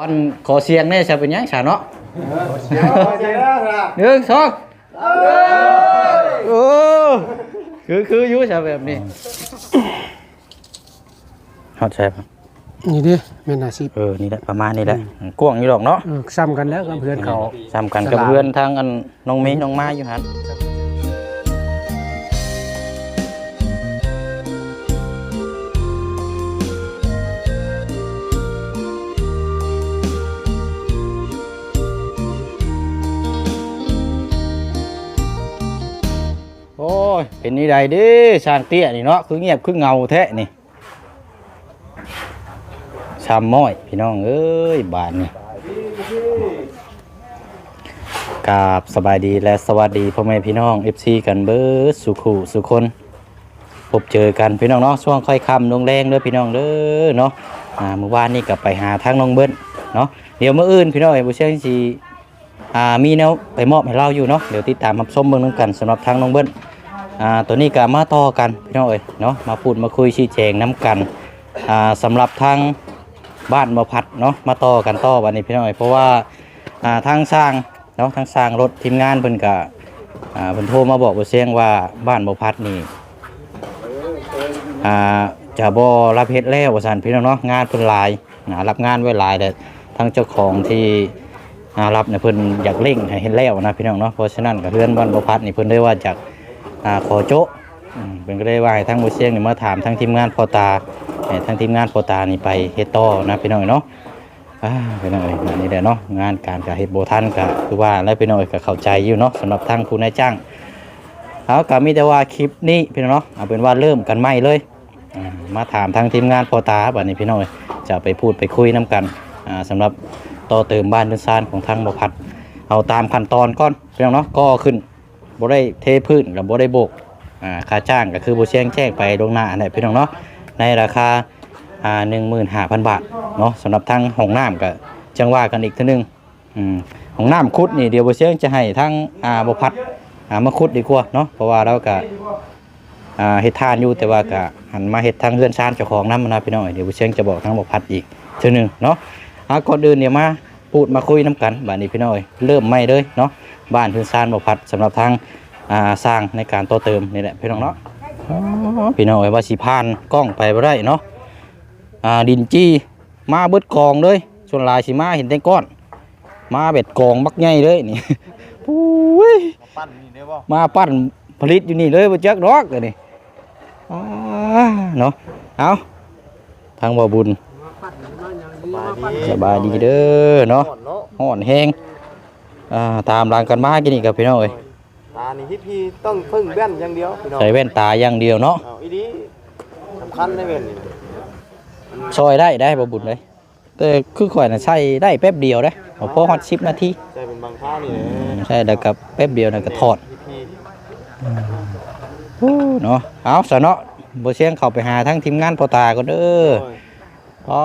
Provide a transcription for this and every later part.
วันขอเสียงแน่จะเป็นหยังฉาเนาะเดี๋ยวเดี๋ยวนะหนึ่งสองโอ้คือคืออยู่ฉาแบบนี้เข้าใจปะนี่ดิแม่นอาชีพเออนี่แหละประมาณนี้แหละกว้างอยู่หรอกเนาะเออซ้ำกันแล้วกับเพื่อนเขาซ้ำกันกับเพื่อนทางอันน้องเมย์น้องมาอยู่ฮัน เป็นนี่ใดเดิสร้างเตี้ยนี่เนาะคือเงียบคือเงาแท้นี่ชามม้อยพี่น้องเอ้ยบาทนี่กราบสบายดีและสวัสดีพ่อแม่พี่น้อง FC กันเบิดสุขุสุคนพบเจอกันพี่น้องเนาะช่วงค่อยคำลงแรงเด้อพี่น้องเด้อเนาะอ่าเมื่อวานนี่ก็ไปหาทางน้องเบิ้ลเนาะเดี๋ยวเมื้ออื่นพี่น้องเอ้บ่เชื่อสิอ่ามีแนวไปมอบให้เราอยู่เนาะเดี๋ยวติดตามรับชมเบิ่งนํกันสำหรับทางน้องเบิ้ล อ่าตัวนี้ก็มาต่อกันพี่น้องเอ้ยเนาะมาพูดมาคุยชี้แจงนํกันอ่าสำหรับทางบ้านบ่พัดเนาะมาต่อกันต่อวันนี้พี่น้องเอ้ยเพราะว่าอ่าทางสร้างเนาะทั้งสร้างรถทีมงานเพิ่นก็อ่าเพิ่นโทรมาบอกว่าเสียงว่าบ้านบ่พัดนี่อ่าจะบ่รับเฮ็ดแล้วว่าซั่นพี่น้องเนาะงานเพิ่นหลายนะรับงานไว้หลายแต่ทั้งเจ้าของที่รับเนี่ยเพิ่นอยากเร่งให้เฮ็ดแล้วนะพี่น้องเนาะเพราะฉะนั้นก็เพื่อนบ้านบ่พัดนี่เพิ่นได้ว่าจาก อ่าขอโจะอืมเพิ่นก็ได้ว่าให้ทั้งบ่เสียงนี่มาถามทั้งทีมงานพอตาให้ทั้งทีมงานพอตานี่ไปเฮ็ดต่อนะพี่น้องเนาะอ่าพี่น้องเอ้ยอันนี่แหละเนาะงานการกับเฮ็ดโบทันก็คือว่าแล้วพี่น้องเอ้ยก็เข้าใจอยู่เนาะสำหรับทางผู้นายจ้างเอาก็มีแต่ว่าคลิปนี้พี่น้องเนาะเอาเป็นว่าเริ่มกันใหม่เลยอ่ามาถามทางทีมงานพอตาบัดนี้พี่น้องเอ้ยจะไปพูดไปคุยน้กันอ่าสำหรับต่อเติมบ้านเรือนซานของทางบ่พัด เอาตามขั้นตอนก่อนพี่น้องเนาะก็ขึ้น บ่ได้เทพื้นกับบ่ได้โบกอ่าค่าจ้างก็คือบ่แจ้งแจ้งไปลวงหน้าอันนี้พี่น้องเนาะในราคาอ่าหนึ่งหมื่นห้าพันบาทเนาะสำหรับทางห้องน้ำก็จังว่ากันอีกทีนึงอืมห้องน้ำคุดนี่เดี๋ยวบ่เชียงจะให้ทางอ่าบ่พัดอ่ามาคุดดีกว่าเนาะเพราะว่าเราก็อ่าเฮ็ดทานอยู่แต่ว่าก็หันมาเฮ็ดทางเฮือนชานเจ้าของนำนะพี่น้องเดี๋ยวบ่เชียงจะบอกทางบ่พัดอีกทีนึงเนาะอ่าก่อนอื่นเดี๋ยวมาพูดมาคุยน้กันบัดนี้พี่น้องเริ่มใหม่เลยเนาะ บ้านเฮือนชานบ่พัดสำหรับทางอ่าสร้างในการต่อเติมนี่แหละพี่น้องเนาะอ๋อพี่น้องเอ้ยว่าสิผ่านกล้องไปบ่ได้เนาะอ่าดินจี้มาเบิดกองเลยส่วนหลายสิมาเห็นแต่ก้อน มาเบ็ดกองบักใหญ่เลยนี่ ปุ้ยปั้นนี่ได้บ่มาปั้นผลิตอยู่นี่เลยบ่จักดอกเลยนี่อ่าเนาะเอาทางบ่บุญสบายดีเด้อเนาะก่อนเนาะฮ้อนแฮง อ่าตามรางกันมากินนี่กับพี่น้องเอ้ยตานี่ฮิตพี่ต้องพึ่งแว่นอย่างเดียวพี่น้องใส่แว่นตาอย่างเดียวเนาะเอาอีดีสำคัญในแว่นนี่นะซอยได้ได้บ่บุญเลยแต่คือข่อยน่ะใช้ได้แป๊บเดียวเด้อพอฮอด10นาทีใจเป็นบางท่านี่แหละใช่แล้วกับแป๊บเดียวนะก็ถอดฮิตพี่เนาะเอาซะเนาะบ่เสียงเข้าไปหาทั้งทีมงานพ่อตาก็เด้อโอ้ยอ๋อ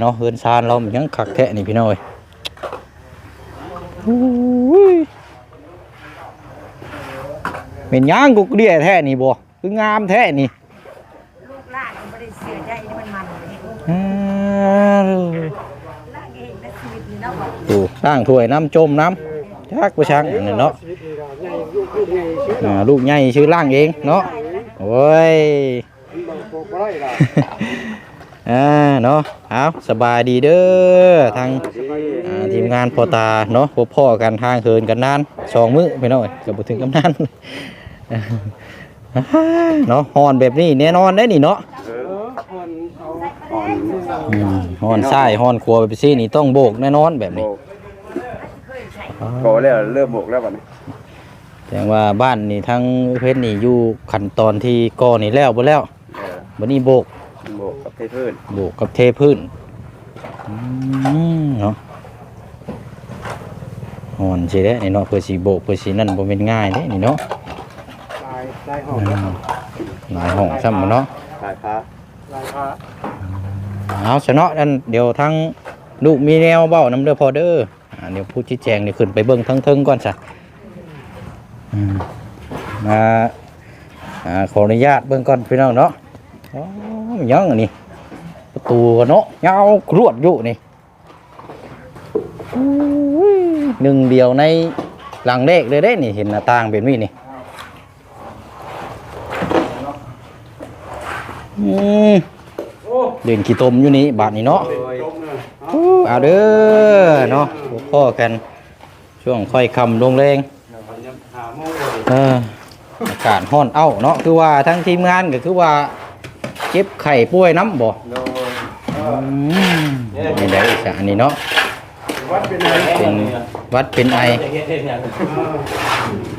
เนาะเฮือนซานเรามันยังคักแท้นี่พี่น้อยอุ้ย เป็นหยังกุกเดียแท้นี่บ่คืองามแท้นี่ลูกหลานก็ไม่ได้เสียใจที่มันมันเลยอ้าวหลานเองและชีวิตนี่เนาะบอกดูสร้างถ้วยน้ำจมน้ำจักประชังอันนั้นเนาะชีวิตนี่ก็ใหญ่ลูกลูกใหญ่ชื่ออ่าลูกใหญ่ชื่อล่างเองเนาะโอ้ยบางโปกบ่ได้ล่ะอ่าเนาะเอาสบายดีเด้อทางอ่า ทีมงานพอตาเนาะพบพ่อกันทางเฮินกันนานสองมื้อไปหน่อยกับถึงกำนันเนาะฮอนแบบนี้แน่นอนได้นี่เนาะเออคนเอาอืมฮอนซ้ายฮอนขวาไปซี่นี่ต้องโบกแน่นอนแบบนี้โกแล้วเริ่มบกแล้วบัดนี้แสดงว่าบ้านนี่ทั้งเพชรนี่อยู่ขั้นตอนที่ก่อนี่แล้วบ่แล้วเออบัดนี้โบกโบกกับเทพื้นโบกกับเทพื้นอืมเนาะ ฮอนสิเด้นี่เนาะเพื่อสิโบกเพื่อสินั่นบ่แม่นง่ายเด้นี่เนาะลายลายหออืมมหลายห้องซ้ำเนาะสายฟ้าลายผ้าเอาซะเนาะนั่นเดี๋ยวทั้งลูกมีแนวเบ้านํเด้อพอเด้ออ่าเดี๋ยวผู้ชี้แจงนี่ขึ้นไปเบิ่งทั้งเทิงก่อนซะอืมมาอ่าขออนุญาตเบิ่งก่อนพี่น้องเนาะอ๋อยังอันนี้ประตูก็เนาะยาวกรวดอยู่นี่ หนึ่งเดียวในหลังเลขเลยได้นี่เห็นหน้าต่างเป็นมีนี่อืมเด่นขี้ตมอยู่นี่บาทนี่เนาะจบเลยเอาเด้อเนาะพวกพ่อกันช่วงค่อยคำลงแรงหาโมงเลยเอออากาศร้อนเอ้าเนาะคือว่าทั้งทีมงานก็คือว่าเจ็บไข้ป่วยน้ำบ่โดยอืมนี่ได้อีกอันนี้เนาะวัดเป็นไงเป็น วัดเป็นไอ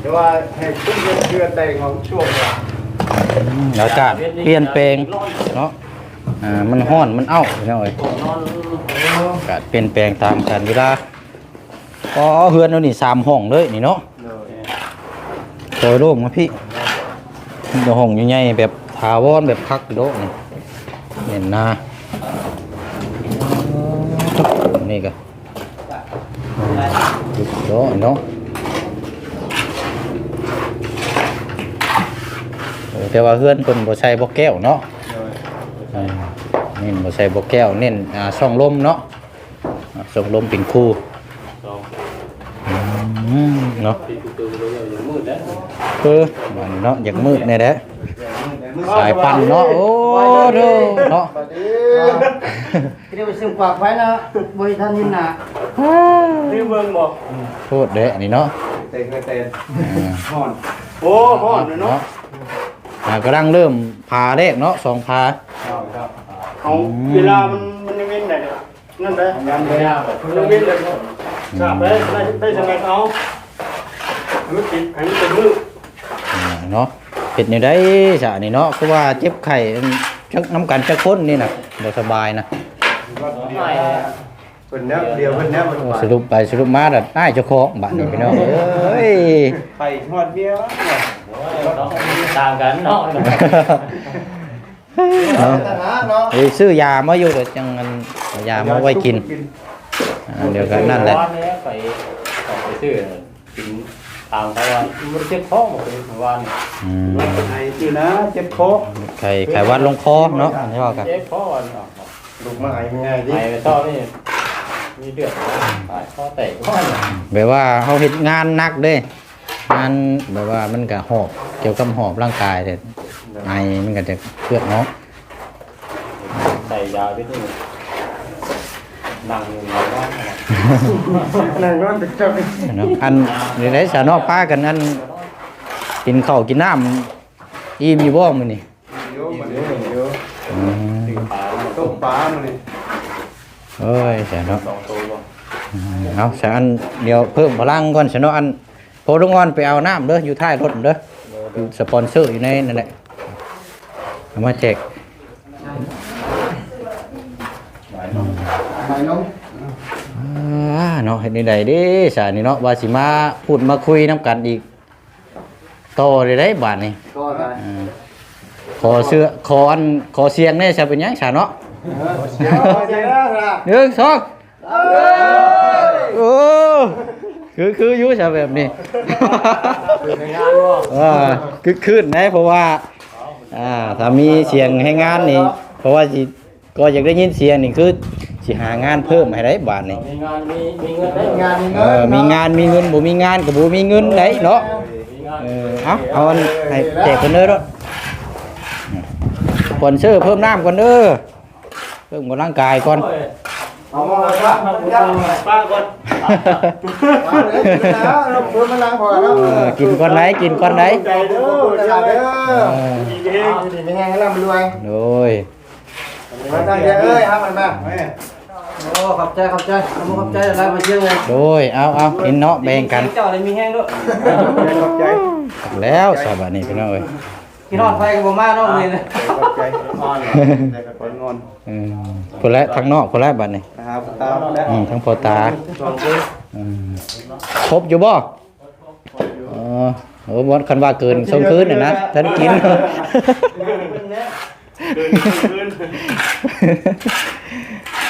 แต่ว่าให้ขึ้นเดือนเดือแต่งของช่วงเนี่ยอากาศเปลี่ยนแปลงเนาะอ่ามันร้อนมันเอ้าพี่น้องเอ้ยอากาศเปลี่ยนแปลงตามกันเวลาก็เฮือนเรานี่สามห้องเลยนี่เนาะโดยโดยร่มมาพี่เดี๋ยวห้องใหญ่แบบถาวรแบบพักโดนี่เห็นน้านี่ก็ โดะเนาะเออแต่ว่าเฮือนเพิ่นบ่ใช้บ่แก้วเนาะโดยอ่าเน้นบ่ใส่บ่แก้วเน้นอ่าช่องลมเนาะอ่าช่องลมเป็นคู่อืมเนาะเออมันเนาะอยากมืดแน่แหละสายปั่นเนาะโอ้โดเนาะบัดนี้ เดี๋ยวไปซื้อปากไว้นะบริษัทนี้นะนี่เมืองบอกโคตรเด้อันนี้เนาะเต็งก็เต็งอ่าห่อนโอ้ห่อนเลยเนาะอ่ากำลังเริ่มพาแรกเนาะสองพาเอาเวลามันมันยังเว้นได้เลยนั่นได้งานเลยอะมันยังเว้นได้ทราบได้ได้ได้สมัยเอาอันนี้ติดอันนี้เป็นมืออ่าเนาะเป็นอยู่ได้ซะนี่เนาะคือว่าเจ็บไข้จักน้ำกันจักคนนี่น่ะบ่สบายนะ คนเนี้ยเดียวคนเนี้ยมันสรุปไปสรุปมาดัดได้เจ้าของบ้านนี้พี่น้องเอ้ยไข่หอดเบี้ยต่างกันเนาะเอ้ยซื้อยามาอยู่เดี๋ยวจังอันยามาไว้กินเดี๋ยวกันนั่นแหละไปไปซื้อกินตามไปว่ามันเจ็บท้อหมดเลยวันอืมไข่จีนะเจ็บคอไข่ไข่วัดลงคอเนาะนนี้ว่ากันเจ็บท้อวัน ลูกมาหายยังไงดิไอ้ไปชอบนี่มีเดือดตายข้อแตกข้อแบบว่าเฮาเฮ็ดงานหนักเด้งานแบบว่ามันก็หอบเกี่ยวกับหอบร่างกายแต่ไอมันก็จะเคลือบเนาะใส่ยาไปที่นั่งอยู่ในบ้านนั่งนอนติดจับเนาะอันนี่ได้สานอกพากันอันกินข้าวกินน้ำอิ่มอยู่บ่มื้อนี้เยอะมันเยอะเยอะอืม ต้มปลามันนี่เอ้ยสาเนาะสองตัวเอาสอันเดี๋ยวเพิ่มพลังก่อนสนออันโพลุงออนไปเอาน้ำเด้ออยู่ท้ายรถเด้ออยู่สปอนเซอร์อยู่ในนั่นแหละเอามาแจกหายน้องอ่าเนาะเฮ็ดนี่ได้เด้สานี่เนาะว่าสิมาพูดมาคุยน้ำกันอีกต่อได้ได้บาดนี้ก็ได้ อ่าขอเสื้อขออันขอเสียงแน่ซะเป็นหยังสาเนาะเดี๋ยวเดี๋ยวนะหนึ่งสองโอ้คือคืออยู่ซะแบบนี้ในงานว่าอ่าคือคืนนะเพราะว่าอ่าถ้ามีเสียงให้งานนี่ เพราะว่าสิก็อยากได้ยินเสียงนี่คือสิหางานเพิ่มให้ได้บาทนี่มีงานมีมีเงินได้งานเออมีงานมีเงินบ่มีงานก็บ่มีเงินได้เนาะมีงานเออเอาเอาอันให้แจกกันเด้อเนาะสป อนเซอร์เพิ่มน้ำก่อนเด้อเพิ่มกำลังกายก่อนเอามาเลยครับป้าก่อนมาเลยนะเราเพิ่มพลังพอแล้วเออกินก่อนไหนกินก่อนไหนใจเด้อเดี๋ยวเด้อเออดีเองดีไม่แห้งแล้วมันรวยโดยมาตั้งใจเอ้ยครับมันมาโอ้ขอบใจขอบใจขอบขอบใจอะไรมาเชื่อเลยโดยเอาเอากินเนาะแบ่งกันเจ้าเลยมีแห้งด้วยขอบใจแล้วสบายนี่พี่น้องเอ้ย กินนอนไฟกับบ่มาเนาะเลยขอบใจอ่อนแต่กับคนงอนอืมคนละทางนอกคนละบัดนี่นะครับตามแล้วอืมทั้งพอตาสองคนอืมครบอยู่บ่อ๋อโอ้บ่คันว่าเกินสองคืนน่ะนะท่านกิน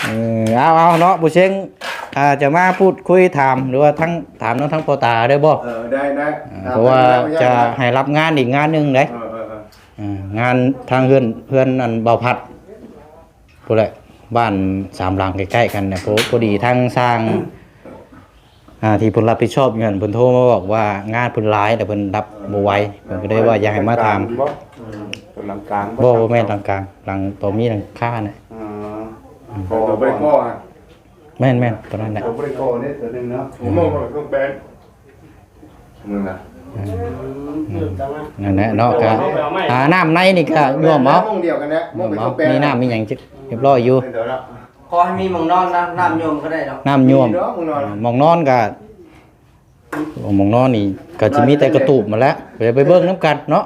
เออเอาเอาเนาะบุเชงอ่าจะมาพูดคุยถามหรือว่าทั้งถามน้องทั้งพอตาได้บ่เออได้ได้อ่าเพราะว่าจะให้รับงานอีกงานหนึงเด้เออเออเอออ่า งานทางเพื่อนเพื่อนอันเบาพัดพูดเลยบ้านสามหลังใกล้ๆกันเนี่ยพอพอดีทางสร้างอ่าที่เพิ่นรับผิดชอบอยู่นั่นเพิ่นโทรมาบอกว่างานเพิ่นหลายแต่เพิ่นรับบ่ไหวเพิ่นก็เลยว่าอยากให้มาถามบ่ตัวหลังกลางบ่บ่แม่นหลังกลางหลังตัวมีหลังค่าน่ะอ๋อตัวบริโภคอะแม่นแม่นตัวนั้นแหละตัวบริโภคนี่ตัวหนึงเนาะผมมองว่าเครื่องแปลงมึงน่ะเรื่องจัง นะนั่นแหละเนาะก็อ่าน้ำในนี่ก็ย่วมเอาห้องเดียวกันนะย่วมเอามีน้ำมีหยังจิเรียบร้อยอยู่เดี๋ยวละขอให้มีหมองนอนนะน้ำโยมก็ได้ดอกน้ำย่วมเนาะมึงนอนหมองนอนก็ หมองนอนนี่ก็สิมีแต่กระตูบมาแล้วไปไปเบิ่งน้ำกันเนาะ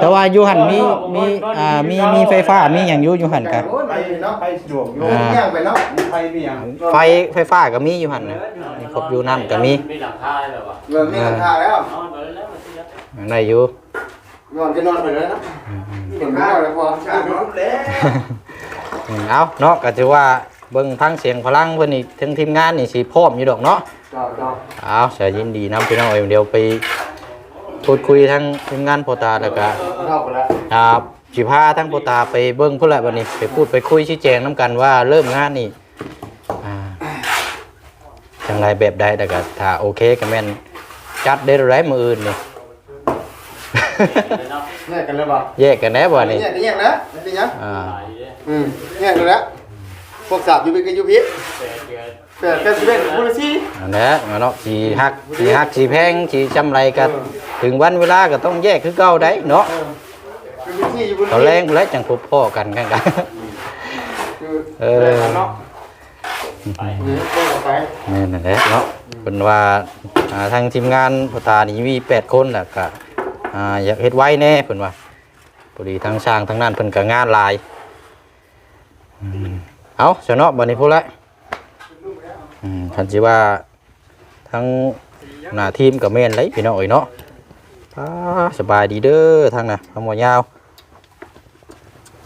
แต่ว่าอยู่หั่นมีมีอ่ามีมีไฟฟ้ามีหยังอยู่อยู่หั่นก็โอ้ยไปเนาะไปสะดวกอยู่อ่าย่างไปเนาะมีไฟมีหยังไฟไฟฟ้าก็มีอยู่หั่นน่ะมีครบอยู่นั่นก็มีมีหลังคาเลยว่ะเงินมีราคาแล้วนอนไปแล้วมาสิครับได้อยู่นอนจะนอนไปเลยนะเห็นข้าวแล้วพอชาติรู้แล้วอืมเอาเนาะก็ถือว่า เบิ่งทั้งเสียงพลังเพิ่นนี่ทั้งทีมงานนี่สิพร้อมอยู่ดอกเนาะจอดจอดเอาเสียยินดีนํพี่น้องเอ้ยเดี๋ยวไปพูดคุยทั้งทีมงานโพตาแล้วก็เข้าไปแล้วครับสิพาทั้งโพตาไปเบิ่งพุ่นแหละวันนี้ไปพูดไปคุยชี้แจงนํกันว่าเริ่มงานนี่อ่าจังไรแบบใดแต่ก็ถ้าโอเคก็แม่นจัดได้ไรมื้ออื่นนี่แยกกันเลยป่ะแยกกันแน่บ่นี่แยกกันแยกนะเป็นยังอ่าหลายเลยอืมแยกกันแล้ว พวกสาบอยู่เป็นกันอยู่พิษแต่เกิดแปดแปดสิบเอ็ดบุรีซีอันนี้เนาะสีหักสีหักสีแพงสีจำไรกันถึงวันเวลาก็ต้องแยกคือเก่าได้เนาะเป็นบุรีซีอยู่บุรีตอนแรงแล้วจังพบพ่อกันกันกันคือเอเอออเนาะนี่เพิ่งไปนี่นั่นแหละเนาะเป็นว่าอ่าทางทีมงานพตานี่มีแปดคนแหละก็อ่าอยากเฮ็ดไว้แน่เพิ่นว่าพอดีทางสร้างทางนั้นเพิ่นก็งานหลายอืม เอาเสยเนาะบัดนี้พูดละอืมคันสิว่าทั้งหน้าทีมกับแม่นเลยพี่น้องเอ้ยเนาะอ่าสบายดีเด้อทางน่ะทำบ่ยาว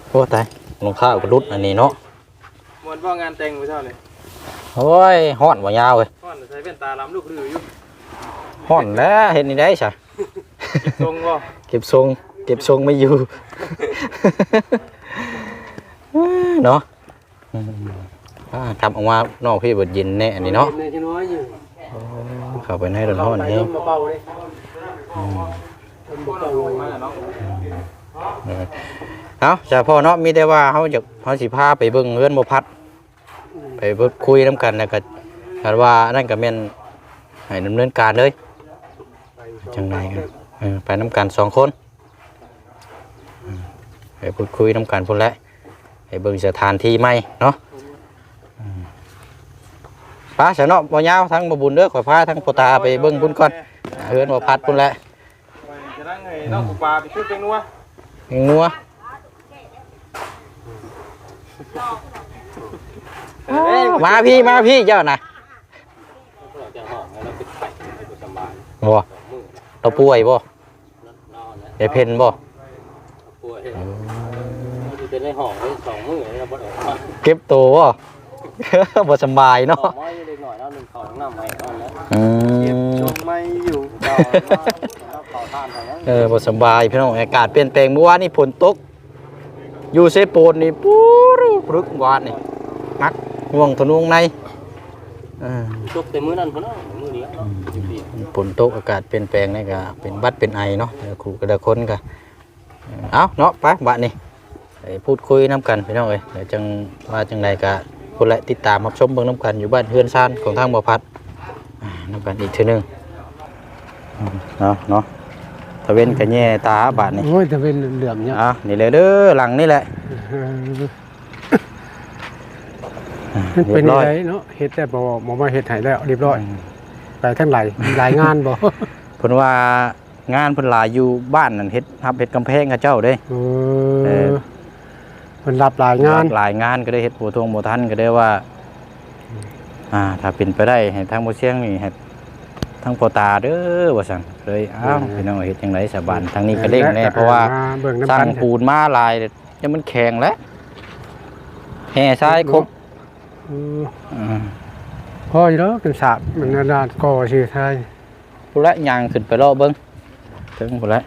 โอ้ตายรองเท้าก็รุดอันนี้เนาะมวนว่างานแต่งไปเท่าเลยโอ้ยฮ้อนบ่ยาวเว้ยพ่อนใช้เป็นตาล้ำลูกรืออยู่ฮ้อนแล้วเฮ็ดนี่ได้ซะทรงบ่เก็บทรงเก็บทรงไม่อยู่เนาะ อ่าทำออกมานอกพี่บดเย็นแน่อันนี้เนาะในที่น้อยอยู่เข้าไปในร้อนร้อนนี่เบาเลยเบาๆมาเนาะเอาจ้าพ่อเนาะมีแต่ว่าเขาจะเขาสิพาไปเบิ่งเรือนบ่พัด ไปเบิ่งคุยน้ำกันแล้วก็คาดว่านั่นก็แม่นให้ดำเนินการเลยจังไดกันเออไปน้ำกันสองคนอืมไปพูดคุยน้ำกันพุ่นแหละ ไปเบิ่งสถานที่ใหม่เนาะอืมพาเสยเนาะบ่ยาวทั้งบ่บุญเด้อขอยพาทั้งพ่อตาไปเบิ่งพุ่นก่อนเรือนบ่พัดพุ่นแหละจะนั่งไงน้องปลาไปช่วยเป็นนัวยังนัวมาพี่มาพี่เจ้าน่ะเราจะห้องแล้วเราปิดไฟให้กูสบายบ่เราป่วยบ่นอนแล้วได้เพ่นบ่ป่วย เราจะได้ห้องได้สองมื้อเราบ่ได้ออกมาเก็บตัวบ่ บ่สำบายเนาะห้องไว้เล็กหน่อยแล้วหนึ่งเขาน้ำให้นอนแล้วอืมชมไม่อยู่ต่อแล้วต่อท่านไปแล้วเออบ่สำบายพี่น้องอากาศเปลี่ยนแปลงเมื่อวานนี่ฝนตก อยู่เซโปนนี่ปูรุปรึกวานนี่นักห่วงทะนวงในเออตกแต่มื้อนั้นพุ่นเนาะมื้อเดียวเนาะสิบปีฝนตกอากาศเปลี่ยนแปลงนี่ก็เป็นบัดเป็นไอเนาะแต่ละครูแต่ละคนก็เอาเนาะไปบัดนี้ไป พูดคุยน้ำกันพี่น้องเอ้ยเดี๋ยวจังว่าจังใดก็คนละติดตามรับชมเบิ่งน้ำกันอยู่บ้านเฮือนซานของทางบ่อพัดอ่าน้ำกันอีกเทีนึงอืมเนาะเนาะตะเวนกะแย่ตาบาดนี่โอ้ยจะเป็นเหลือมเนี่ยอะนี่เลยเด้อหลังนี่แหละอ่ามันเรีเป็ยนบร้อยไรเนาะเฮ็ดแต่บ่บ่มาเฮ็ดให้แล้วเรียบร้อยไปทั้งหลายหลายงานบ่เพิ่นว่างานเพิ่นหลายอยู่บ้านนั่นเฮ็ดทับเฮ็ดกำแพงกับเจ้าเด้เอเอ ออมันรับหลายงาน หลายงานก็ได้เฮ็ดบ่ทงบ่ทันก็ได้ว่า อ่า ถ้าเป็นไปได้ให้ทางบ่เชียงนี่ให้ทางพ่อตาเด้อว่าซั่นเลยอ้าวพี่น้องเฮ็ดจังไดสบานทางนี้ก็เร่งแน่เพราะว่าเบิ่งสน้ำร้ากังนปูนมาหลายจะมันแข็งแล้วแห่ทรายครบเอออืมพออยู่แล้วเป็นสาบมันนาดาก่อชื่อไทยพุ่นละย่างขึ้นไปรอเบิ่งถึงพุ่นละ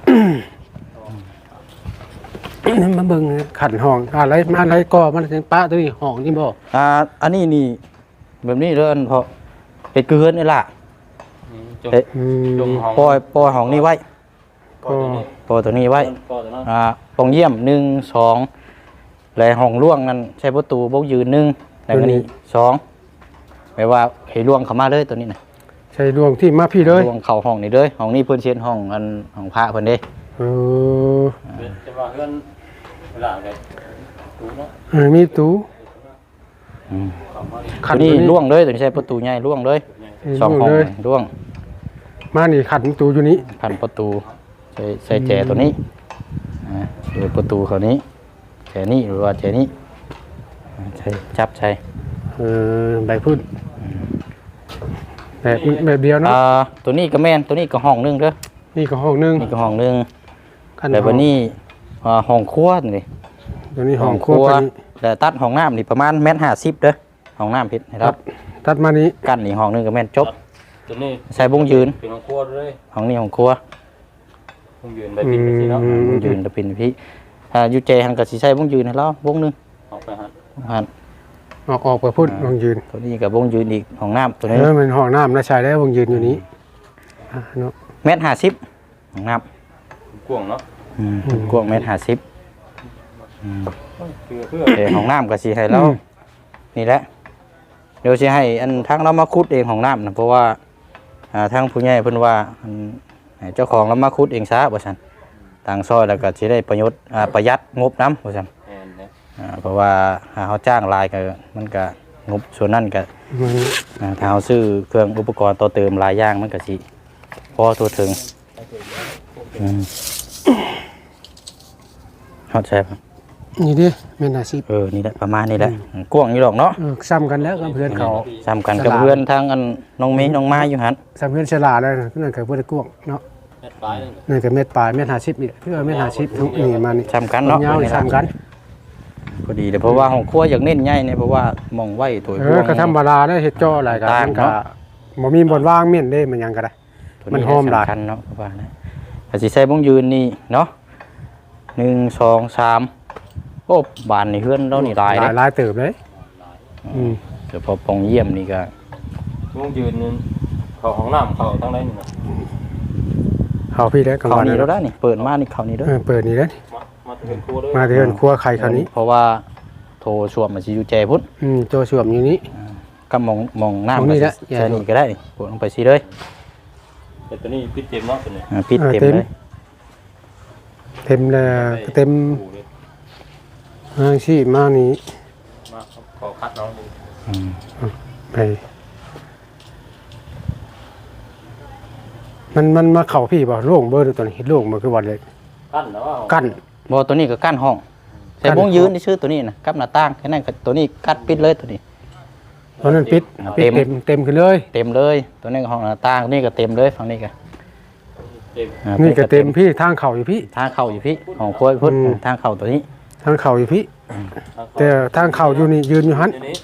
มาเบิ่งขันห้องอะไรมาอะไรก่อมันถึงป้าตัวนี้ห้องนี่บ่อ่าอันนี้นี่แบบนี้เด้ออันเพราะเป็ดเกลือนนี่ล่ะจงเอ๊ะอืมจงห้องปล่อยปล่อยห้องนี้ไว้ก็ตัวนี้ปล่อยตัวนี้ไว้ก็ตัวนั้นอ่าปองเยี่ยมหนึ่งสองและห้องล่วงนั่นใช้ประตูบกยืนหนึ่งแล้วก็นี่สองแปลว่าให้ล่วงเข้ามาเลยตัวนี้นะใช่ดวงที่มาพี่เลยล่วงเข้าห้องนี้เลยห้องนี้เพิ่นเช็ดห้องอันห้องพระเพิ่นเด้ เออจะว่าเพื่อนเวลาไงดูเนาะเออมีตู้ขันวนี้ตัวล่วงเลยตัวนี้ใช้ประตูใหญ่ล่วงเลยสองห้องล่วง มานี่ขันตู้อยู่นี้พันประตูใช้ใช้แจตัวนี้หรือประตูเขานี้แจนี้หรือว่าแจนี้ใช้จับใช้เออใบพุ่นแบบแบบเดียวเนาะตัวนี้ก็แม่นตัวนี้ก็ห้องนึงเด้อนี่ก็ห้องนึงนี่ก็ห้องนึง ขันแต่วันนี้อ่าห้องครัวนี่ตัวนี้ห้องครัวปานนี้แต่ตัดห้องน้ำนี่ประมาณแมตรห้าสิบเด้อห้องน้ำพิษนะครับตัดมานี้กั้นนี่ห้องหนึงก็แม่นจบ ตัวนี้ใส่บงยืนเป็นของครัวเลยห้องนี้ห้องครัวคงยืนไปปิดไปสิเนาะบงยืนตะปินพี่อ่าอยู่เจหันกับสีใส่บงยืนให้เราวงหนึงออกไปฮะหันออกออกไปพุ่นวงยืนตัวนี้กับบงยืนอีกห้องน้ำตัวเอนี้อมันห้องน้ำนะชายแล้ววงยืนอยู่นี้อะเนาะเมตรห้าสิบห้องน้ กวางเนาะำอืมกว้างเมตรห้าสิบเพื่อเพื่อแต่ห้องน้ำกับสีให้เราอืมนี่แหละเดี๋ยวสิให้อันทั้งเรามาคุดเองห้องน้ำนะเพราะว่าอ่าทั้งผู้ใหญ่เพิ่นว่าอันให้เจ้าของเรามาคุดเองซะว่าซั่นต่างซอยแล้วก็สิได้ประโยชน์อ่าประหยัดงบน้ำว่าซั่น แอนเนี่ยอ่าเพราะว่าหาเขาจ้างหลายก็มันก็งบส่วนนั้นก็มันอ่าถ้าเขาซื้อเครื่องอุปกรณ์ต่อเติมหลายอย่างมันก็สิพอตัวถึง อืมเข้าใจปะนี่ดิแม่นอาชีพเออ นี่แหละประมาณนี้แหละกว้างอยู่หรอกเนาะเออซ้ำกันแล้วกับเพื่อนเขาซ้ำกันกับเพื่อนทางอันน้องเมย์น้องไม้อยู่หันซ้ำเพื่อนฉลาดแล้วนะนั่นก็เพื่อนกวงเนาะแอดปลายนึงนั่นก็เม็ดปลายเม็ดหาชิปนี่เพื่อเม็ดหาชิปทุกนี่มานี่ซ้ำกันเนาะเงานี่ซ้ำกันพอดีเลยเพราะว่าของครัวอยากเน้นใหญ่เนี่ยเพราะว่ามองไว้ตัวเออก็ธรรมดาได้เฮ็ดจ่ออะไรกันต่างมันก็เนาะบ่มีบนว่างเม่นเด้มันหยังก็ได้ตัว มันหอมหลาย สำคัญเนาะเพราะว่านะแต่สิใส่บงยืนนี่เนาะหนึ่งสองสามโอ้บานนี่เฮือนเรานี่หลายหเลลายยหลายเติบเลย อืมเดี๋ยวพอปองเยี่ยมนี่ก็คงยืนนึงเข้าห้องน้ำเข้าทางไหนนี่นะเอาพี่ได้กลางเขาวันนี่เรานะได้นี่เปิดมานี่เขานี่เด้เอออเปิดนี่เด้อมามาถึงครัวเลยมาเดินครัวไข่คราวนี้ เพราะว่าโทรชวมมันสิอยู่แจพุ่นอืมโจสวมอยู่นี้ ก็มองมองหน้ามองนี่แหละใช่นี่ก็ได้นี่กดลงไปสิเลย แต่ตัวนี้ปิดเต็มเนาะตัวนี้อ่าปิดเออเต็มเต็มเลยเต็มแล้วเต็มปูเลยทางชีพมานี่มาขอคัดน้องดูอืมไป มันมันมาเข้าพี่บ่โล่งเบอร์ตัวนี้โล่งบ่คือว่าเลยกั้นแล้วว่ากั้นบ่ตัวนี้ก็กั้นห้องใส่กั้นบห้องงยืนที่ชื่อตัวนี้นะกับหน้าต่างแค่นั้นก็ตัวนี้กัดปิดเลยตัวนี้ ตอนนั้นปิดอ่าปิดเต็เต็ม มเต็มขึ้นเลย เต็มเลย ตัวนี้ก็ห้องหน้าต่างตัวนี้ก็เต็มเลยฝั่งนี้ก็เต็มอ่านี่ก็เต็มพี่ทางเข่าอยู่พี่ ทางเข้าอยู่พี่ห้องครัวพุ่นอืม ทางเข้าตัวนี้ทางเข่าอยู่พี่ แต่ทางเข่าอยู่นี่ยืนอยู่หันตัวนี้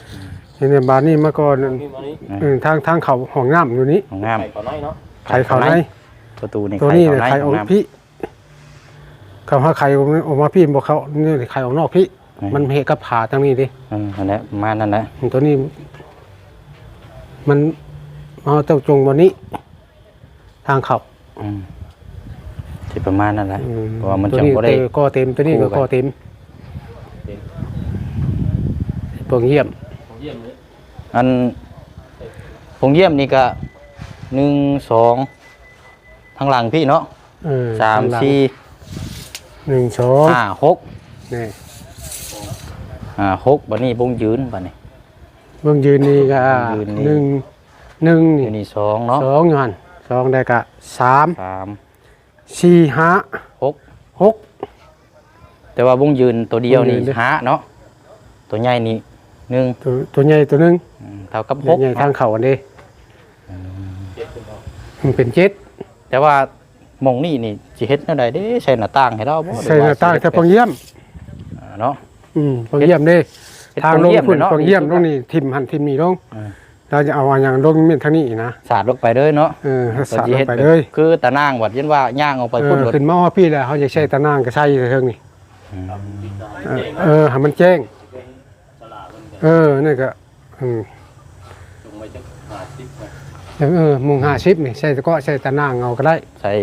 นี่เนี่ยบานนี่มาก่อนนี่มานี้เออทางทางเข่าห้องน้ำอยู่นี้ห้องน้ไข่ก่อนน้อยเนาะไข่เข่าในำประตูนี่ตัวไข่นี้เข้าเนี่ยในไข่อห้อองกน้ำพี่เขาหาไข่ออกมาพี่บอกเขาเนี่ยไข่ออกนอกพี่อืมมันเหตุกับผ่าทางนี้ดิอืมนั่นแหละประมาณนั้นแหละตัวนี้ มันเอาเจ้าจงวันนี้ ทางเข่าอืมที่ประมาณนั้นแหละอืมเพราะว่ามันตัวจะนี้บ่ได้เออก็เต็มตัวนี้คู่ก็กัน ก็เต็มเปิงเยี่ยมเยี่ยมเลยอันผงเยี่ยมนี่ก็หนึ่งสองทางหลังพี่เนาะเออสามข้งหลังสี่หนึ่งสองห้าหกนี่ อ่าหกบันนี้บงยืนบันนี้ เบื้องยืนนี่ก็ยืนนี่ หนึ่งหนึ่งอนี่ยู่นี่สองเนาะสองอยู่หันสองได้กะสามสามสี่ห้าหกหก แต่ว่าบงยืนตัวเดียวนี่บงยืนเด้อ ห้าเนาะตัวใหญ่นี่หนึ่งตัวตัวใหญ่ตัวหนึงอืมเท่ากับหกใหญ่ๆทางเข่าอันนี้เจ็ดขึ้นมามันเป็นเจ็ดแต่ว่าหมองนี่นี่สิเฮ็ดแนวใดเด้ใส่หน้าต่างให้เราบ่ใส่หน้าต่างรือว่แต่เปิงเยี่ยมอ่าเนาะอืมเปิงเยี่ยมเด้ เฮ็ดทางลงเปิงเยี่ยมพุ่นเนาะเปิงเยี่ยมตรงนี้ทิมหันทิมนี่ลงอ่าเราจะเอาอันอย่างลงเมียนทางนี้อีกนะสาดลงไปเลยเนาะเออให้สาดสิลฮ็งดไปแบบเลยคือตะนางวัดยันว่าย่างออกไปเอพุ่นอรถขึ้นมาว่าพี่แล้วเขาจะใช้ตะนางก็ใช้เทิงนี่อืมเออเออให้มันแจ้งตลาดมันเออนี่นก็อืมลงไปจะหาสิบนะเออมุง50นี่ใส่ตะเกาะใส่ตะนางเอาก็ได้ใส่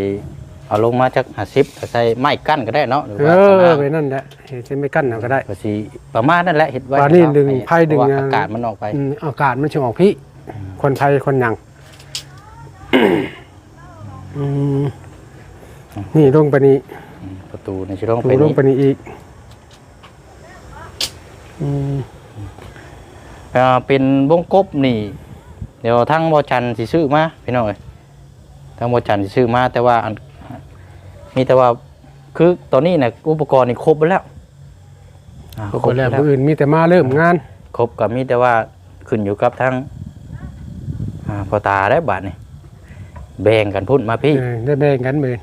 เอาลงมาจาก50ก็ใส่ไม้กั้นก็ได้เนาะหรือเอว่าอข้างไปล่างนั่นแหละเฮ็ดใช้ไม่กั้นเอาก็ได้ ก็สิประมาณนั่นแหละเฮ็ดไว้ป่านนี้ดึงให้ไพ่ดึง เพราะว่าอะอากาศมันออกไปอืมอากาศมันสิออกพี่ คนไทยคนหยังอืมนี่ลงไปนี้ประตูในช่องถูไปลงนี้ไปนี้อีกอืมเอ่อเป็นวงกบนี่ เดี๋ยวทั้งบอจันทร์สิซื้อมาพี่น้องเอ้ยทั้งบอจันทร์สิซื้อมาแต่ว่าอัน มีแต่ว่าคือตอนนี้เนี่ยอุปกรณ์นี่ครบไปแล้วอ่าปกติแล้วผู้อื่นมีแต่มาเริ่มงานครบก็มีแต่ว่าขึ้นอยู่กับทั้งอ่าพ่อตาได้บาทนี่แบ่งกันพุ่นมาพี่เออได้แบ่งกันเหมือน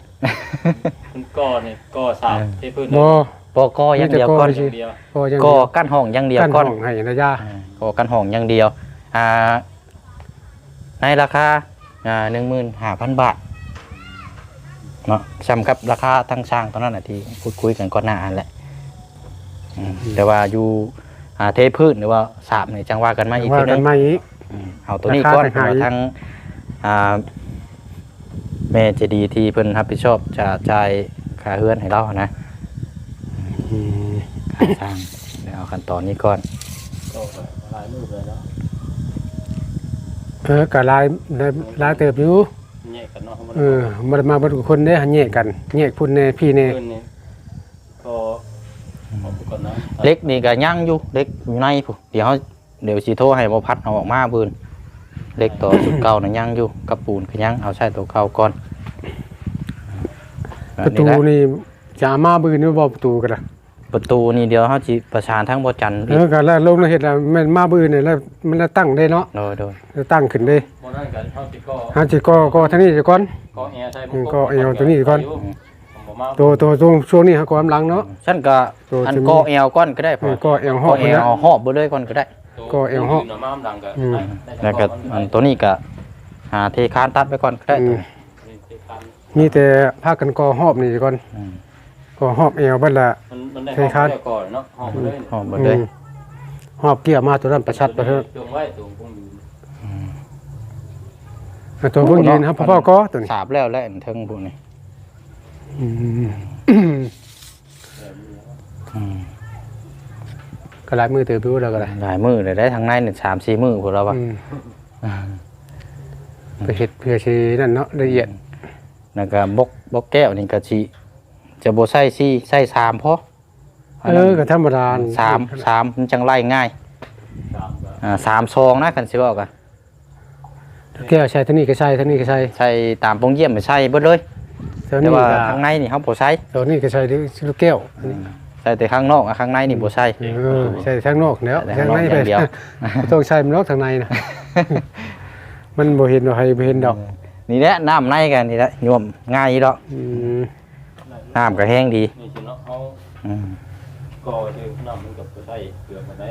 มันก่อเนี่ยก่อสามที่พื้นบ่ปอกออย่างเดียวก่อนมีแต่เดียวก็ยังก็กั้นห้องอย่างเดียวกั้นก่อนห้องให้นะย่าอ่าก็กั้นห้องอย่างเดียวอ่าในราคาอ่าหนึ่งหมื่นห้าพันบาท เนาะซ้ำกับราคาทั้งช่างตอนนั้นนะที่พูดคุยกันก่อนหน้าอันแหละอืมแต่ว่าอยู่อ่าเทพื้นหรือว่าสาบเนี่ยจังว่ากันมาอีกว่าทีกันึนงมาอีก อืมเอาตัวนี้ก่อนราคาต่างหาก เพราะว่าทั้งอ่าแม่เจดีที่เพิ่นรับผิดชอบจะจ่ายค่าเฮือนให้เรานะอืมค่าสร้างเดี๋ยวเอาขั้นตอนนี้ก่อน ก็ลายมือเลยเนาะเออก็หลายหลายหลายเติบอยู่ แยกกันเนาะเขาเออมามาเบ่ทุกคนเด้หันแยกกันแยกพุ่นแน่พี่แน่พื้นนี่ก็ออกไปก่อนนะเล็กนี่ก็ย่างอยู่เล็กอยู่ในผู้เดี๋ยวเขาเดี๋ยวสิโทรให้บ่พัดเอาออกมาเบิ่นเล็กต่อ สุดเก่าน่ะย่างอยู่กับปูนก็ย่างเอาใช้ตัวเก่าก่อนประตูนี่แหละนี่จะเอามาบืนนี่บ่ประตูกันล่ะ ประตูนี่เดี๋ยวเขาสิประสานทั้งบ่จันทร์เออก็แล้วลงแล้วเฮ็ดแล้วแม่นมาบืนนี่แล้วมันแล้วตั้งได้เนาะโดยโดยแล้วตั้งขึ้นได้โมนั่นกันเขาติดก็หาสิก็ก็ทางนี้สิก่อนก็แอร์ใช่อืมก็เอาตัวนี้ก่อนผมมาตัวตัวช่วงช่วงนี้หาความหลังเนาะฉันก็ตัวอันจะมีก็เอวก่อนก็ได้พเอออก็เอวหก็อบเอไปวแล้วเอาหอบไปเลยก่อนก็ได้ก็เอวเหาะหน่อม้ามดังกันอืมแล้วก็อันตัวนี้ก็หาเทคานตัดไปก่อนก็ได้อืตัวมมีแต่พากันก่อหอบนี่สิก่อน อืมก่อหอบเอวเบัดละ มันมันได้เทคานก่อนเนาะห้องเลยหอบหมดเลยอืมหอบเกี่ยวมาตัวนั้นประชัดไปเถอะตรงไว้ตรงคงอยู่เอาตัวเพิ่งยืนครับพ่อๆก็ตัวนี้สาบแล้วแล้วอันเทิงพวกนี้อืมอืมก็หลายมือเติบอยู่แล้วก็ได้หลายมือเลยได้ทางในเนี่ยสามสี่มือพวกเราอะอืมไปเฮ็ดเพื่อสินั่นเนาะละเอียด แล้วก็บกบกแก้วนี่ก็สิ จะบ่ใส่สี่ใส่สามพอเออก็ธรรมดาสามสามมันจังไล่ง่ายสามก็อ่าสามซองนะคันสิบอกอะแก้วใช้เท่านี้ก็ใช้เท่านี้ก็ใช้ใส่ตามโปงเยี่ยมไปใส่เบิดเลยเท่าแต่นี้ว่าก็ข้างในนี่เฮาบ่ใส่ตัวนี้ก็ใช้ด้วยลูกแก้วใส่แต่ข้างนอกอะข้างในนี่บ่ใส่เออใช้ทางนอกแล้วแต่ทาข้างงนอกในอไปย่างเดียวบ่ต้องใช้มันนอกทางในนะมันบ่เห็นว่าใครบ่เห็นดอก นี่แหละน้ำในกันนี่แหละยวมง่ายอีดอกอืม น้ำก็แห้งดีนี่สิเนาะเอาอืมก็คือน้ำมันกับตัวใส่เกลือมาได้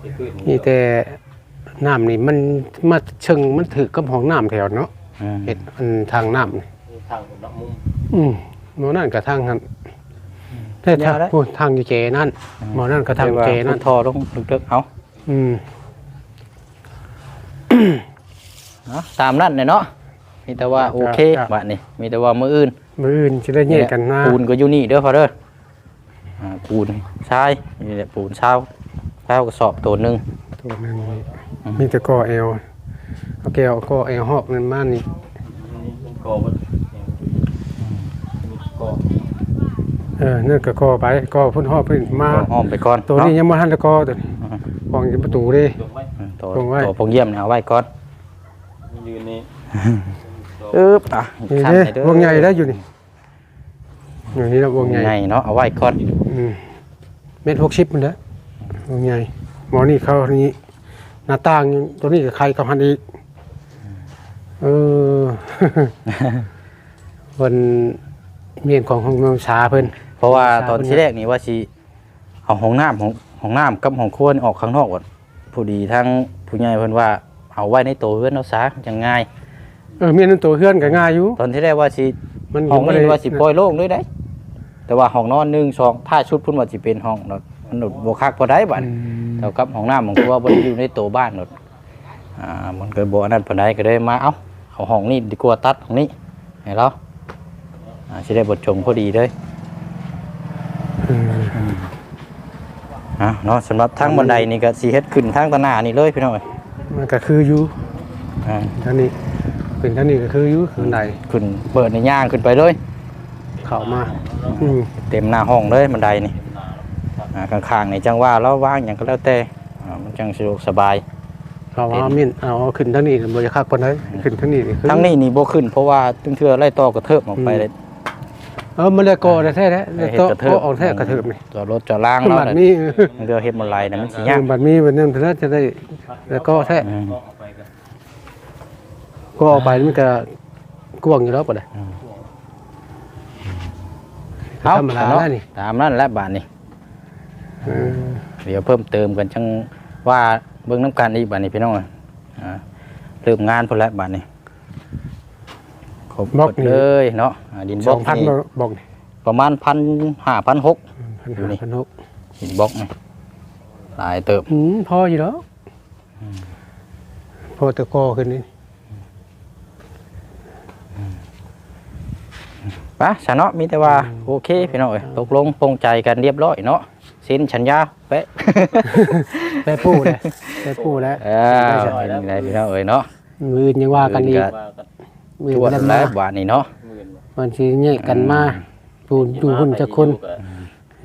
ที่พื้นนี่แต่น้ำนี่มันมาเชิงมันถือกับห้องน้ำแถวเนาะอืมเฮ็ดอันทางน้ำนี่ทางน้ำมุมอืมหมอนั่นก็ทางนั้นแต่ทางพูดทางอยู่เจนั่นหมอนั่นก็ทางเจนั่นทอลงลึกๆเอาอืม เนาะตามนั่นเลยเนาะ มีแต่ว่าโอเคบัดนี้มีแต่ว่ามื้ออื่นมืออื่นจะได้แยกกันมาปูนก็อยู่นี่เด้อพอเด้ออ่าปูนชายนี่แหละปูนเช้าเช้ากระสอบตัวหนึง ตัวหนึงมีแต่กอเอวเอาแก้วกอเอวหอบมันมานี่มันก่อมันก่อเออนั่นก็กอไปกอพุ่นหอบเพิ่นมาก็อ้อมไปก่อนตัวนี้เาะยังบ่ทันได้กอตัวนี้อืมกองอยู่ประตูเด้ตรงไว้อืมตัวตรงไว้ ตัวพงเยี่ยมเนี่ยเอาไว้ก่อนยืนนี่ อึ๊บอะนี่ขั้นเด้ให้เด้อวงใหญ่ได้อยู่นี่อยู่นี่นะวงใหญ่ใหญ่เนาะเอาไว้ก่อนอืมเม็ด60มันเด้อวงใหญ่หมอนี่เขานี่หน้าต่างตัวนี้ก็ใครกับหันอีกเออเพิ่นเมียนของห้องน้ำชาเพิ่น เพราะว่าใช่ตอนที่แรกนี่ว่าสิเอาห้องน้ำของห้องน้ำกับห้องครัวนี่ออกข้างนอกก่อนผู้ดีทั้งผู้ใหญ่เพิ่นว่าเอาไว้ในตัวเพื่อนเอาซะจังง่าย เออเมียนนั่นตัวเฮือนก็ง่ายอยู่ ตอนที่แรกว่าสิมันห้องบ่นี้ได้ว่าสิปล่อยโล่งด้วยได้ แต่ว่าห้องนอนหนึ่งสองถ้าชุดพุ่นว่าสิเป็นห้องเนาะมันหนดบ่คักพอได้บัดอืมเท่ากับห้องน้ำของครัวบ่ได้อยู่ในตัวบ้านเนาะอ่ามันก็บ่อันนั้นปานใดก็เลยมาเอาเอาห้องนี้ดีกว่าตัดห้องนี้ให้เราอ่าสิได้บทชมพอดีเลยอืมอะเนาะสำหรับทางบันไดนี่ก็สิเฮ็ดขึ้นทางตะหน้านี่เลยพี่น้องเอ้ยมันก็คืออยู่อ่าทางนี้ เป็นทางนี้ก็คืออยู่ข้างในขึ้นเปิดในย่างขึ้นไปเลยเข้ามาอืมเต็มหน้าห้องเลยบันไดนี่อ่าข้างๆนี่จังว่าเราว่างหยังก็แล้วแต่อ่ามันจังสะดวกสบายเราว่ามินเอาเอาขึ้นทางนี้บ่จะคักปานใดขึ้นทางนี้นี่คือทั้งนี้นี่บ่ขึ้นเพราะว่าตึงเทื่อไล่ต่อกระเทิบออกไปเลยเออมันเลยก่อได้แท้ๆเฮ็แล้วดก็กระเทิบออกแท้กระเทิบนี่จอดรถจอดล่างขึ้นเนาะบัดเลยนี้เรือเฮ็ดบันไดน่ะมันสิยากขึ้นบัดนี้บัดนั้นเพิ่นจะได้แล้วก็แท้ อืม ก็ออกไปมันก็กว้างอยู่แล้วปะเนี่ยเอาธรรมดาเนาะแล้วนี่ตามนั้นแหละบาดนี้เออเดี๋ยวเพิ่มเติมกันจังว่าเบิ่งน้ำกันอีกบาดนี้พี่น้องเอ้ยอ่าเริ่มงานพุ่นแล้วบาดนี้ครบหมดเลยเนาะอ่าดินบสล็ออกงพันนี่บอกนี่ประมาณพันห้าพันหกพันอยู่นี่ห้าพันหกหินบล็อกนี่หลายเติบอืมพออยู่แล้วพอตะกอขึ้นนี่ ปะฉันเนาะมีแต่ว่าโอเคพี่น้องเอ้ยตกลงปรงใจกันเรียบร้อยเนาะเซ็นสัญญาเป๊ะแม่ปูเลยแม่ปูแล้วเออเป็นไงพี่น้องเอ้ยเนาะมือยังว่ากันอีกว่ากันมือจวดกันแล้มาวบาดนี้เนาะหมื่นบ่มันสิแยกกันมาปูนอยู่หุ่นจะคน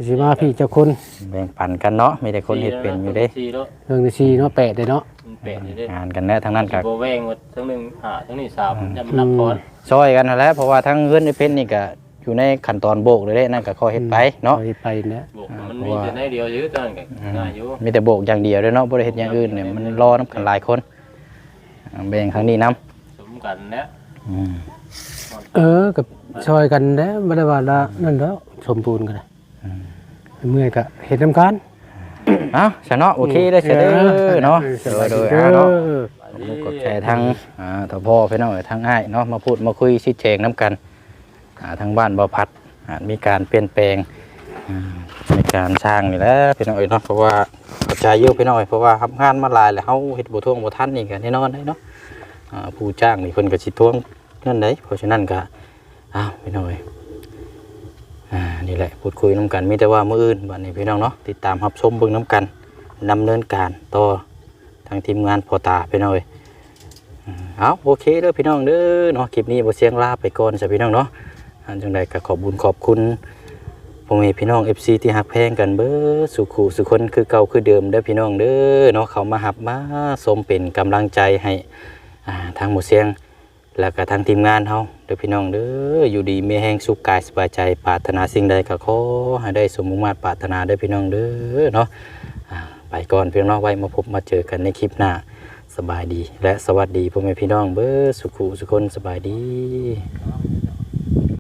สิมาพี่จะคนแบ่งปันกันเนาะมีแต่คนเฮ็ดเป็นอยู่เด้สี่แล้วเรื่องที่สี่เนาะแปดเลยเนาะมัน แปดอยู่เด้งานกันแน่ทั้งนั้นก็บ่แวงว่าทั้งหนึงหาทั้งนี้สามจำนับก่อนช่วยกันนั่นแหละเพราะว่าทั้งเฮือนในเพชรนี่ก็อยู่ในขั้นตอนโบกเลยเด้นั่นก็ขอเฮ็ดไปเนาะอไปเนี่ย บวกมันมีแต่ในเดียวอยู่ตอนกันง่ายอยู่มีแต่โบกอย่างเดียวเด้อเนาะบ่ได้เฮ็ดอย่างอื่นเนี่ยมันรอนํกันหลายคนอ่าแบ่งครั้งนี้นํสมกันนะอืมเออกับช่วยกันแล้วไม่ได้ว่าละนั่นแล้วสมบูรณ์กันเลยเมื่อยก็เห็นน้ำกัน เอ้าซะเนาะโอเคได้เสยเด้อเนาะสบายโดดียเด้อ่าเนาะอผมกดใจทั้งอ่าทพ่อพี่น้องเอ้ยทั้งอ้ายเนาะมาพูดมาคุยชี้แจงน้ำกันอ่าทั้งบ้านบ่พัดอ่ามีการเปลี่ยนแปลงอ่าในการสร้างนี่แหละพี่น้องเอ้ยเนาะเพราะว่าเข้าใจเยอะพี่น้องเอ้ยเพราะว่าทำงานมาหลายแล้วเฮาเฮ็ดบ่ท่วงบ่ทันนี่ก็แน่นอนได้เนาะอ่าผู้จ้างนี่เพิ่นก็สิทวงเงินได้เพราะฉะนั้นก็อ้าวพี่น้องเอ้ย อ่านี่แหละพูดคุยน้ำกันมีแต่ว่ามืออื่นบัดนี้พี่น้องเนาะติดตามรับชมเบิ่งน้ำกันดำเนินการต่อทางทีมงานพอตาพี่น้องเอ้ยเอาโอเคเด้อพี่น้องเด้อเนาะคลิปนี้บ่เสียงลาไปก่อนสพี่น้องเนาะอันจังใดก็ขอบบุญขอบคุณพ่อแม่พี่น้อง FC ที่ฮักแพงกันเบิดสุขูสุคนคือเก่าคือเดิมเด้อพี่น้องเด้อเนาะเขามาหับมาสมเป็นกำลังใจให้ทางหมู่เสียง แล้วก็ทางทีมงานเฮาเด้อพี่น้องเด้ออยู่ดีมีแห้งสุขกายสบายใจปรารถนาสิ่งใดก็ขอให้ได้สมมุติมาตรปรารถนาเด้อพี่น้องเด้อเนาะไปก่อนพี่น้องไว้มาพบมาเจอกันในคลิปหน้าสบายดี และสวัสดีพ่อแม่พี่น้องเบอร์สุขุสุคนสบายดี